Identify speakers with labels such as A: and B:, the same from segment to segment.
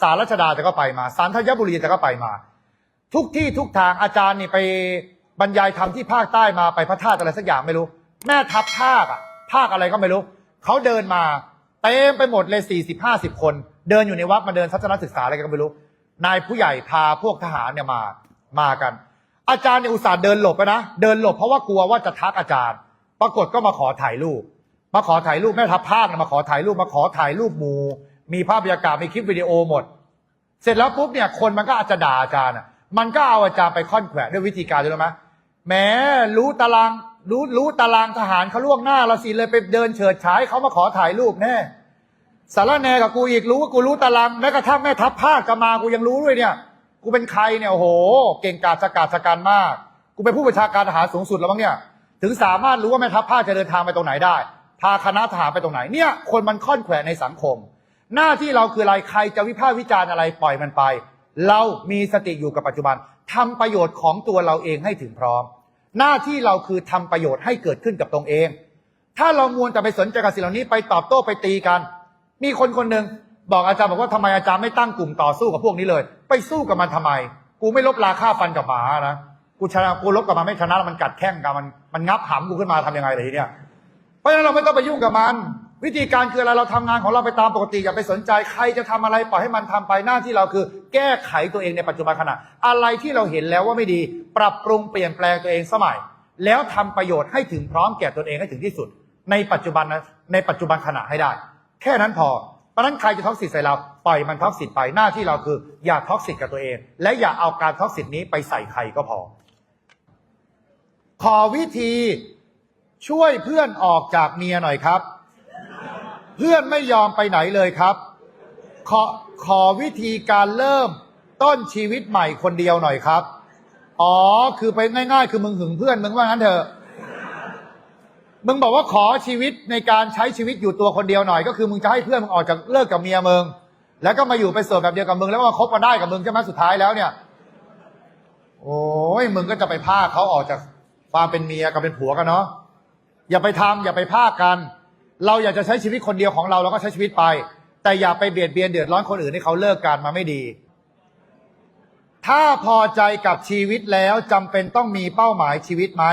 A: สารรัชดาแต่ก็ไปมาสารธัญบุรีแต่ก็ไปมา ทุกที่ทุกทางอาจารย์นี่ไปบรรยายธรรมที่ภาคใต้มาไปพระธาตุอะไรสักอย่างไม่รู้ แม่ทัพภาคอะภาคอะไรก็ไม่รู้ เขาเดินมาเต็มไปหมดเลยสี่สิบห้าสิบคน เดินอยู่ในวัดมาเดินทัศนศึกษาอะไรกันก็ไม่รู้ นายผู้ใหญ่พาพวกทหารเนี่ยมามากัน อาจารย์เนี่ยอุตส่าห์เดินหลบไปนะเดินหลบเพราะว่ากลัวว่าจะทักอาจารย์ ปรากฏก็มาขอถ่ายรูป มาขอถ่ายรูปแม่ทัพภาคมาขอถ่ายรูปมาขอถ่ายรูปหมู่ มีภาพบรรยากาศมีคลิปวิดีโอหมด เสร็จแล้วปุ๊บเนี่ยคนมันก็อาจจะด่าอาจารย์อะมันก็เอาอาจารย์ไปค่อนแขวะด้วยวิธีการด้วไหมแหมรู้ตารางรู้รู้ตารางทหารเขาล่วงหน้าเราสิเลยไปเดินเฉิดฉายเขามาขอถ่ายรูปแน่สารแนกับกูอีกรู้ว่ากูรู้ตารางแม้กระทั่งแม่ทัพภาคจะมากูยังรู้ด้วยเนี่ย กูเป็นใครเนี่ยโอ้โห เก่งกาจสกาจสกันมาก กูเป็นผู้บัญชาการทหารสูงสุดแล้วมั้งเนี่ย ถึงสามารถรู้ว่าแม่ทัพภาคจะเดินทางไปตรงไหนได้ พาคณะทหารไปตรงไหนเนี่ย คนมันค่อนแขวะในสังคม หน้าที่เราคืออะไรใครจะวิพากษ์วิจารณ์อะไรปล่อยมันไป เรามีสติอยู่กับปัจจุบันทำประโยชน์ของตัวเราเองให้ถึงพร้อม หน้าที่เราคือทำประโยชน์ให้เกิดขึ้นกับตรงเอง ถ้าเรามวนแต่ไปสนใจกับสิ่งเหล่านี้ไปตอบโต้ไปตีกัน มีคนคนหนึ่งบอกอาจารย์บอกว่าทำไมอาจารย์ไม่ตั้งกลุ่มต่อสู้กับพวกนี้เลย ไปสู้กับมันทำไม กูไม่ลบราค่าฟันกับหมานะกูชนะกูลบกับมันไม่ชนะแล้วมันกัดแข้งกันมันมันงับหำกูขึ้นมาทำยังไงเลยเนี้ยเพราะฉะนั้นเราไม่ต้องไปยุ่งกับมัน วิธีการคืออะไรเราทำงานของเราไปตามปกติอย่าไปสนใจใครจะทำอะไรปล่อยให้มันทำไปหน้าที่เราคือ แก้ไขตัวเองในปัจจุบันขณะ อะไรที่เราเห็นแล้วว่าไม่ดี ปรับปรุงเปลี่ยนแปลงตัวเองสมัย แล้วทำประโยชน์ให้ถึงพร้อมแก่ตนเองให้ถึงที่สุด ในปัจจุบันนะในปัจจุบันขณะให้ได้ แค่นั้นพอเพราะฉะนั้นใครจะท็อกซิตใส่เราปล่อยมันท็อกซิตไปหน้าที่เราคืออย่าท็อกซิตกับตัวเอง และอย่าเอาการท็อกซิตนี้ไปใส่ใครก็พอ ขอวิธีช่วยเพื่อนออกจากเมียหน่อยครับ เพื่อนไม่ยอมไปไหนเลยครับ ขอขอวิธีการเริ่มต้นชีวิตใหม่คนเดียวหน่อยครับ อ๋อ คือไปง่ายๆ คือมึงหึงเพื่อนมึงว่างั้นเถอะ มึงบอกว่าขอชีวิตในการใช้ชีวิตอยู่ตัวคนเดียวหน่อย ก็คือมึงจะให้เพื่อนมึงออกจากเลิกกับเมียมึง แล้วก็มาอยู่ไปนโสดแบบเดียวกับมึงแล้วมาคบกันได้กับมึงใช่ไหมสุดท้ายแล้วเนี่ย โอ้ยมึงก็จะไปพาเขาออกจากความเป็นเมียกับเป็นผัวกันเนาะ อย่าไปทำอย่าไปพากัน เราอยากจะใช้ชีวิตคนเดียวของเราเราก็ใช้ชีวิตไป แต่อย่าไปเบียดเบียนเดือดร้อนคนอื่นให้เขาเลิกกันมาไม่ดี ถ้าพอใจกับชีวิตแล้วจำเป็นต้องมีเป้าหมายชีวิตไหม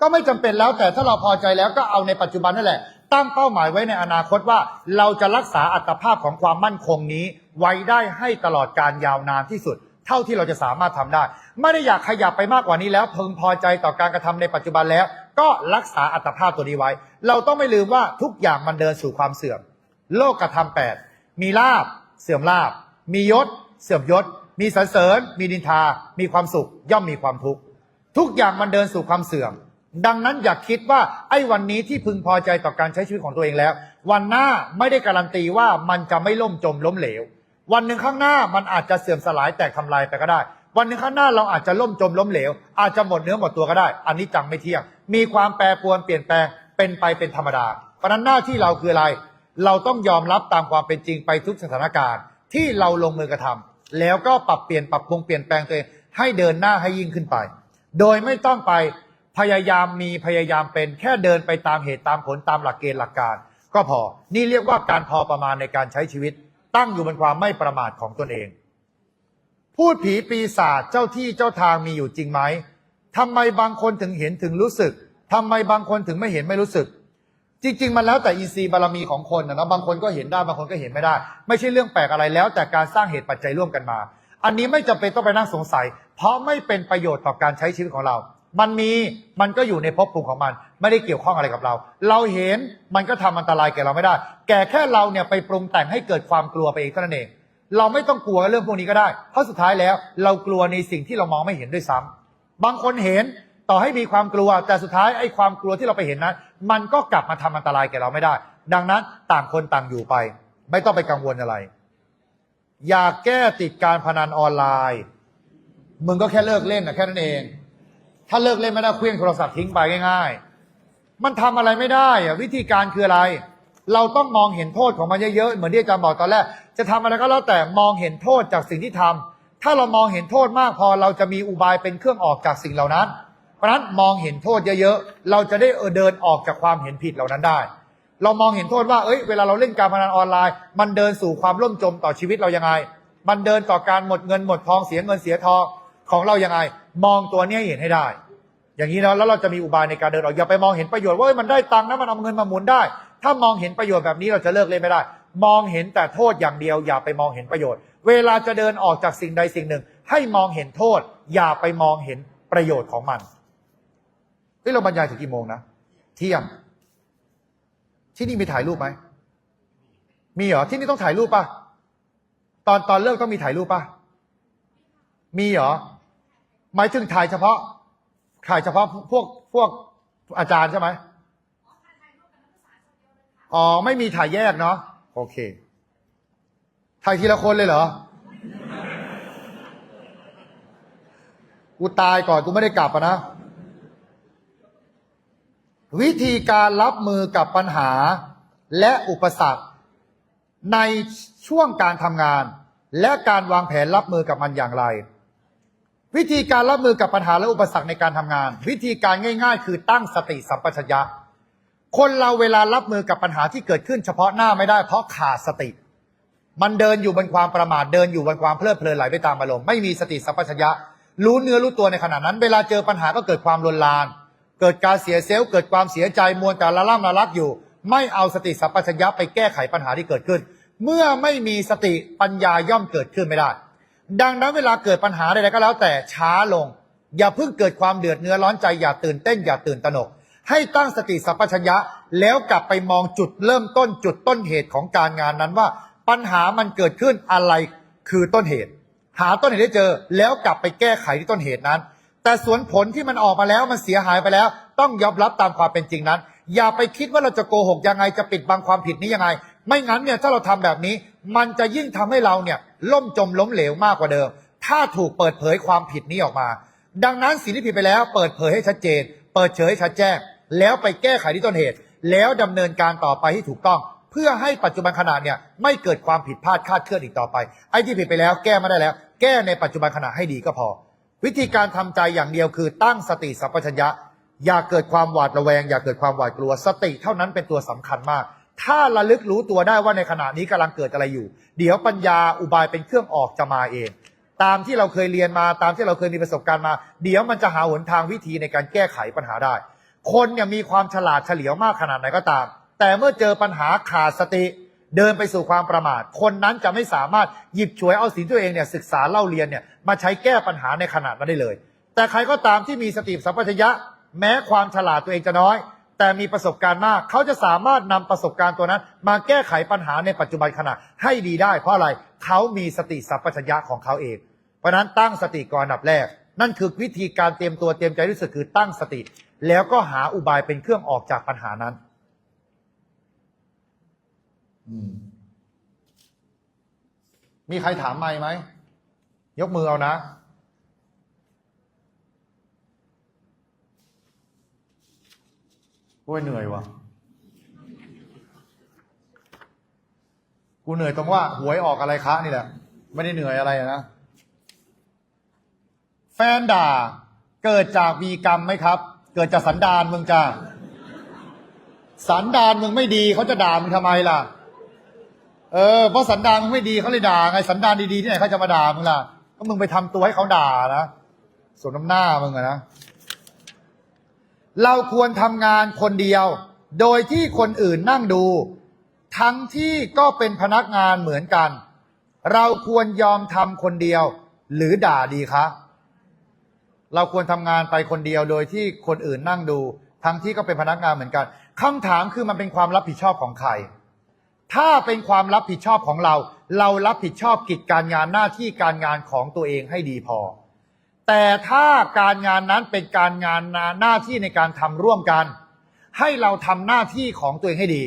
A: ก็ไม่จำเป็นแล้วแต่ถ้าเราพอใจแล้วก็เอาในปัจจุบันนั่นแหละ ตั้งเป้าหมายไว้ในอนาคตว่า เราจะรักษาอัตภาพของความมั่นคงนี้ ไว้ได้ให้ตลอดการยาวนานที่สุด เท่าที่เราจะสามารถทำได้ ไม่ได้อยากขยับไปมากกว่านี้แล้ว พึงพอใจต่อการกระทำในปัจจุบันแล้ว ก็รักษาอัตภาพตัวนี้ไว้ เราต้องไม่ลืมว่าทุกอย่างมันเดินสู่ความเสื่อม โลกกระทำแปดมีลาบเสื่อมลาบ มียศ เสื่อมยศ มีสรรเสริญ มีดินทา มีความสุข ย่อมมีความทุกข์ ทุกอย่างมันเดินสู่ความเสื่อม ดังนั้นอย่าคิดว่าไอ้วันนี้ที่พึงพอใจต่อการใช้ชีวิตของตัวเองแล้ว วันหน้าไม่ได้การันตีว่ามันจะไม่ล่มจมล้มเหลว วันหนึ่งข้างหน้ามันอาจจะเสื่อมสลายแตกทำลายไปก็ได้ วันหนึ่งข้างหน้าเราอาจจะล่มจมล้มเหลว อาจจะหมดเนื้อหมดตัวก็ได้ อันนี้จังไม่เที่ยง มีความแปรปรวนเปลี่ยนแปลงเป็นไปเป็นธรรมดา เพราะนั้นหน้าที่เราคืออะไร เราต้องยอมรับตามความเป็นจริงไปทุกสถานการณ์ ที่เราลงมือกระทำแล้วก็ปรับเปลี่ยนปรับปรุงเปลี่ยนแปลงตัวเองให้เดินหน้าให้ยิ่งขึ้นไป โดยไม่ต้องไปพยายามมีพยายามเป็นแค่เดินไปตามเหตุตามผลตามหลักเกณฑ์หลักการ ก็พอ นี่เรียกว่าการพอประมาณในการใช้ชีวิต ตั้งอยู่บนความไม่ประมาทของตนเอง พูดผีปีศาจเจ้าที่เจ้าทางมีอยู่จริงไหม ทำไมบางคนถึงเห็นถึงรู้สึกทำไมบางคนถึงไม่เห็นไม่รู้สึก จริง ๆ มันแล้วแต่อีซีย์บารมีของคนนะเนาะบางคนก็เห็นได้บางคนก็เห็นไม่ได้ ไม่ใช่เรื่องแปลกอะไรแล้ว แต่การสร้างเหตุปัจจัยร่วมกันมา อันนี้ไม่จำเป็นต้องไปนั่งสงสัย เพราะไม่เป็นประโยชน์ต่อการใช้ชีวิตของเรา มันมีมันก็อยู่ในภพภูมิของมัน ไม่ได้เกี่ยวข้องอะไรกับเรา เราเห็นมันก็ทำอันตรายแก่เราไม่ได้ แก่แค่เราเนี่ยไปปรุงแต่งให้เกิดความกลัวไปเองเท่านั้นเองเราไม่ต้องกลัวเรื่องพวกนี้ก็ได้ เพราะสุดท้ายแล้ว เรากลัวในสิ่งที่เรามองไม่เห็นด้วยซ้ำ บางคนเห็นต่อให้มีความกลัว แต่สุดท้ายไอ้ความกลัวที่เราไปเห็นนั้น มันก็กลับมาทำอันตรายแก่เราไม่ได้ ดังนั้นต่างคนต่างอยู่ไป ไม่ต้องไปกังวลอะไร อยากแก้ติดการพนันออนไลน์มึงก็แค่เลิกเล่นนะแค่นั้นเอง ถ้าเลิกเล่นไม่ได้เคลื่อนโทรศัพท์ทิ้งไปง่ายๆ มันทำอะไรไม่ได้อะวิธีการคืออะไร เราต้องมองเห็นโทษของมันเยอะๆ เหมือนที่อาจารย์บอกตอนแรก จะทำอะไรก็แล้วแต่มองเห็นโทษจากสิ่งที่ทำ ถ้าเรามองเห็นโทษมากพอเราจะมีอุบายเป็นเครื่องออกจากสิ่งเหล่านั้น เพราะนั้นมองเห็นโทษเยอะๆ เราจะได้เออเดินออกจากความเห็นผิดเหล่านั้นได้ เรามองเห็นโทษว่าเอ้ยเวลาเราเล่นการพนันออนไลน์ มันเดินสู่ความล่มจมต่อชีวิตเรายังไง มันเดินต่อการหมดเงินหมดทองเสียเงินเสียทองของเรายังไง มองตัวนี้เห็นให้ได้ อย่างนี้แล้วแล้วเราจะมีอุบายในการเดินออกอย่าไปมองเห็นประโยชน์ว่ามันได้ตังค์นะมันเอาเงินมาหมุนได้ ถ้ามองเห็นประโยชน์แบบนี้เราจะเลิกเล่นไม่ได้ มองเห็นแต่โทษอย่างเดียวอย่าไปมองเห็นประโยชน์ เวลาจะเดินออกจากสิ่งใดสิ่งหนึ่ง ให้มองเห็นโทษ อย่าไปมองเห็นประโยชน์ของมันเฮ้ยเราบรรยายถึงกี่โมงนะเที่ยงที่นี่มีถ่ายรูปไหมมีเหรอที่นี่ต้องถ่ายรูปป่ะตอนตอนเลิกต้องมีถ่ายรูปป่ะมีเหรอหมายถึงถ่ายเฉพาะถ่ายเฉพาะพวกพวกอาจารย์ใช่ไหมอ๋อไม่มีถ่ายแยกเนาะโอเค ถ่ายทีละคนเลยเหรอ กูตายก่อนกูไม่ได้กลับนะ วิธีการรับมือกับปัญหาและอุปสรรค ในช่วงการทำงาน และการวางแผนรับมือกับมันอย่างไร วิธีการรับมือกับปัญหาและอุปสรรคในการทำงาน วิธีการง่าย ๆ คือตั้งสติสัมปชัญญะคนเราเวลารับมือกับปัญหาที่เกิดขึ้นเฉพาะหน้าไม่ได้เพราะขาดสติ มันเดินอยู่บนความประมาทเดินอยู่บนความเพลิดเพลินไหลไปตามอารมณ์ไม่มีสติสัมปชัญญะ รู้เนื้อรู้ตัวในขณะนั้น เวลาเจอปัญหาก็เกิดความลวนลาน เกิดการเสียเซลล์เกิดความเสียใจมวลแต่ละล่ำละลักอยู่ ไม่เอาสติสัมปชัญญะไปแก้ไขปัญหาที่เกิดขึ้น เมื่อไม่มีสติปัญญาย่อมเกิดขึ้นไม่ได้ ดังนั้นเวลาเกิดปัญหาใดๆก็แล้วแต่ช้าลง อย่าเพิ่งเกิดความเดือดเนื้อร้อนใจอย่าตื่นเต้นอย่าตื่นตระหนกให้ตั้งสติสัมปชัญญะแล้วกลับไปมองจุดเริ่มต้นจุดต้นเหตุของการงานนั้นว่า ปัญหามันเกิดขึ้นอะไรคือต้นเหตุ หาต้นเหตุได้เจอ แล้วกลับไปแก้ไขที่ต้นเหตุนั้น แต่ส่วนผลที่มันออกมาแล้วมันเสียหายไปแล้ว ต้องยอมรับตามความเป็นจริงนั้น อย่าไปคิดว่าเราจะโกหกยังไงจะปิดบังความผิดนี้ยังไง ไม่งั้นเนี่ยถ้าเราทำแบบนี้ มันจะยิ่งทำให้เราเนี่ยล่มจมล้มเหลวมากกว่าเดิม ถ้าถูกเปิดเผยความผิดนี้ออกมา ดังนั้นสิ่งที่ผิดไปแล้วเปิดเผยให้ชัดเจน เปิดเผยให้ชัดแจ้งแล้วไปแก้ไขที่ต้นเหตุ แล้วดำเนินการต่อไปที่ถูกต้อง เพื่อให้ปัจจุบันขณะเนี่ยไม่เกิดความผิดพลาดคาดเคลื่อนอีกต่อไป ไอ้ที่ผิดไปแล้วแก้ไม่ได้แล้ว แก้ในปัจจุบันขณะให้ดีก็พอ วิธีการทำใจอย่างเดียวคือตั้งสติสัมปชัญญะ อย่าเกิดความหวาดระแวง อย่าเกิดความหวาดกลัว สติเท่านั้นเป็นตัวสำคัญมาก ถ้าระลึกรู้ตัวได้ว่าในขณะนี้กำลังเกิดอะไรอยู่ เดี๋ยวปัญญาอุบายเป็นเครื่องออกจะมาเอง ตามที่เราเคยเรียนมาตามที่เราเคยมีประสบการณ์มา เดี๋ยวมันจะหาหนทางวิธีในการแก้ไขปัญหาได้ คนเนี่ยมีความฉลาดเฉลียวมากขนาดไหนก็ตาม แต่เมื่อเจอปัญหาขาดสติ เดินไปสู่ความประมาท คนนั้นจะไม่สามารถหยิบฉวยเอาสิ่งที่ตัวเองเนี่ยศึกษาเล่าเรียนเนี่ยมาใช้แก้ปัญหาในขนาดนั้นได้เลย แต่ใครก็ตามที่มีสติสัมปชัญญะ แม้ความฉลาดตัวเองจะน้อย แต่มีประสบการณ์มาก เขาจะสามารถนำประสบการณ์ตัวนั้น มาแก้ไขปัญหาในปัจจุบันขณะให้ดีได้ เพราะอะไรเขามีสติสัมปชัญญะของเขาเองเพราะนั้นตั้งสติก่อนอันดับแรก นั่นคือวิธีการเตรียมตัวเตรียมใจที่สุดคือตั้งสติ แล้วก็หาอุบายเป็นเครื่องออกจากปัญหานั้น มีใครถามไม่ไหม ยกมือเอานะ โอ้ยเหนื่อยวะกูเหนื่อยตรงว่า หวยออกอะไรคะนี่แหละ ไม่ได้เหนื่อยอะไรนะ แฟนด่า เกิดจากวีกรรมไหมครับ เกิดจากสันดานมึงจ้าสันดานมึงไม่ดีเขาจะด่ามึงทำไมล่ะ เออเพราะสันดานมึงไม่ดีเขาเลยด่าไงสันดานดีๆที่ไหนเขาจะมาด่ามึงล่ะก็มึงไปทำตัวให้เขาด่านะสมน้ำหน้ามึงอะนะเราควรทำงานคนเดียว โดยที่คนอื่นนั่งดู ทั้งที่ก็เป็นพนักงานเหมือนกัน เราควรยอมทำคนเดียว หรือด่าดีคะ เราควรทำงานไปคนเดียว โดยที่คนอื่นนั่งดู ทั้งที่ก็เป็นพนักงานเหมือนกันคำถามคือมันเป็นความรับผิดชอบของใคร ถ้าเป็นความรับผิดชอบของเรา เรารับผิดชอบกิจการงานหน้าที่การงานของตัวเองให้ดีพอ แต่ถ้าการงานนั้นเป็นการงานหน้าที่ในการทำร่วมกัน ให้เราทำหน้าที่ของตัวเองให้ดี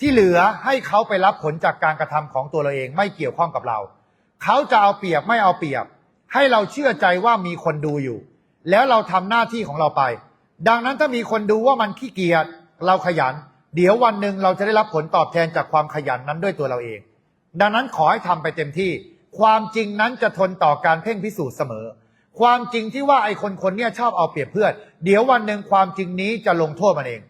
A: ที่เหลือให้เขาไปรับผลจากการกระทำของตัวเราเองไม่เกี่ยวข้องกับเรา เขาจะเอาเปรียบไม่เอาเปรียบ ให้เราเชื่อใจว่ามีคนดูอยู่ แล้วเราทำหน้าที่ของเราไป ดังนั้นถ้ามีคนดูว่ามันขี้เกียจเราขยัน เดี๋ยววันหนึ่งเราจะได้รับผลตอบแทนจากความขยันนั้นด้วยตัวเราเอง ดังนั้นขอให้ทำไปเต็มที่ ความจริงนั้นจะทนต่อการเพ่งพิสูจน์เสมอ ความจริงที่ว่าไอ้คนคนนี้ชอบเอาเปรียบเพื่อน เดี๋ยววันหนึ่งความจริงนี้จะลงโทษมันเอง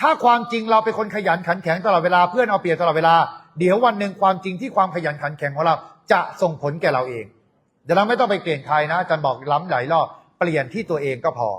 A: ถ้าความจริงเราเป็นคนขยันขันแข็งตลอดเวลาเพื่อนเอาเปรียบตลอดเวลา เดี๋ยววันหนึ่งความจริงที่ความขยันขันแข็งของเราจะส่งผลแก่เราเอง เดี๋ยวเราไม่ต้องไปเปลี่ยนใครนะอาจารย์บอกล้ำหลายรอบเปลี่ยนที่ตัวเองก็พอ